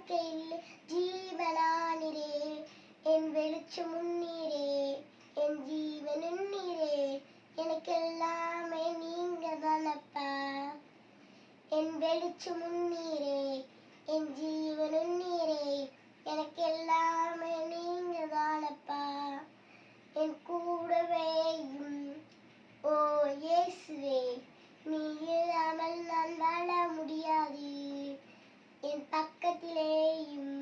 வாழ்க்கையில் ஜீவனானிரே என் வெளிச்சம் உன்னீரே. என் ஜீவன் உன்னீரே. எனக்கு எல்லாமே நீங்க தானப்பா என் வெளிச்சம் உன்னீரே. என் ஜீவன் உன்னீரே. நீ பக்கத்திலேயும்